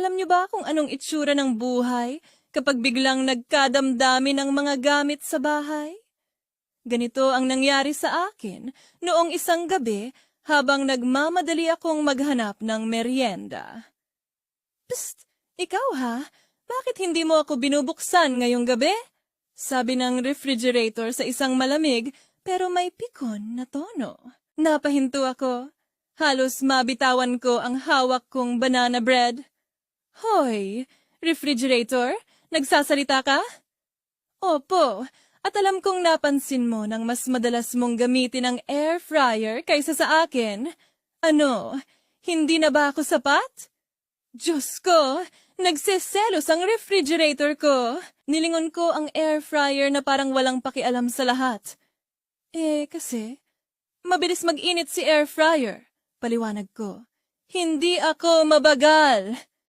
Alam niyo ba kung anong itsura ng buhay kapag biglang nagkadamdami ng mga gamit sa bahay? Ganito ang nangyari sa akin noong isang gabi habang nagmamadali akong maghanap ng merienda. Psst! Ikaw ha? Bakit hindi mo ako binubuksan ngayong gabi? Sabi ng refrigerator sa isang malamig pero may pikon na tono. Napahinto ako. Halos mabitawan ko ang hawak kong banana bread. Hoy, refrigerator, nagsasalita ka? Opo, at alam kong napansin mo nang mas madalas mong gamitin ang air fryer kaysa sa akin. Ano, hindi na ba ako sapat? Diyos ko, nagseselos ang refrigerator ko. Nilingon ko ang air fryer na parang walang pakialam sa lahat. Eh, kasi, mabilis mag-init si air fryer. Paliwanag ko. Hindi ako mabagal.